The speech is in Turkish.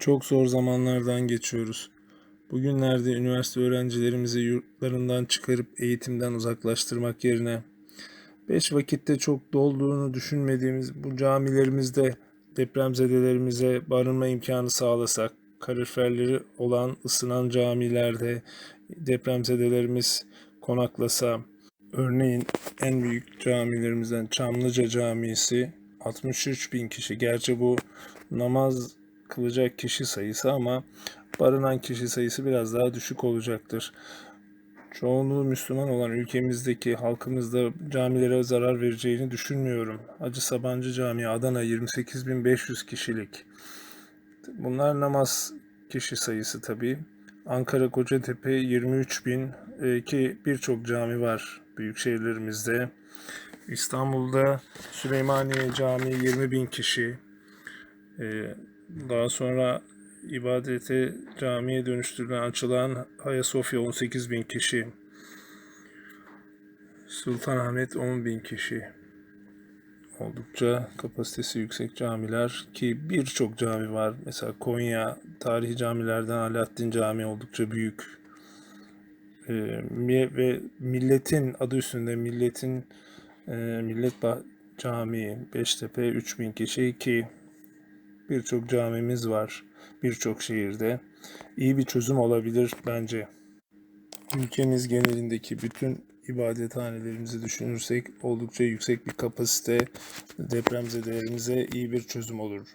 Çok zor zamanlardan geçiyoruz. Bugünlerde üniversite öğrencilerimizi yurtlarından çıkarıp eğitimden uzaklaştırmak yerine beş vakitte çok dolduğunu düşünmediğimiz bu camilerimizde depremzedelerimize barınma imkanı sağlasak, kaloriferleri olan ısınan camilerde depremzedelerimiz konaklasa, örneğin en büyük camilerimizden Çamlıca Camisi 63 bin kişi. Gerçi bu namaz kılacak kişi sayısı ama barınan kişi sayısı biraz daha düşük olacaktır. Çoğunluğu Müslüman olan ülkemizdeki halkımızda camilere zarar vereceğini düşünmüyorum. Hacı Sabancı Camii Adana 28.500 kişilik. Bunlar namaz kişi sayısı tabii. Ankara Kocatepe 23 bin e, ki birçok cami var büyük şehirlerimizde. İstanbul'da Süleymaniye Camii 20 bin kişi. E, Daha sonra ibadete camiye dönüştürülen açılan Ayasofya 18 bin kişi. Sultanahmet 10 bin kişi. Oldukça kapasitesi yüksek camiler ki birçok cami var. Mesela Konya tarihi camilerden Alaaddin Camii oldukça büyük. Ee, ve milletin adı üstünde milletin e, Millet Camii Beştepe 3000 kişi ki birçok camimiz var birçok şehirde. İyi bir çözüm olabilir bence. Ülkemiz genelindeki bütün ibadethanelerimizi düşünürsek oldukça yüksek bir kapasite depremzedelerimize iyi bir çözüm olur.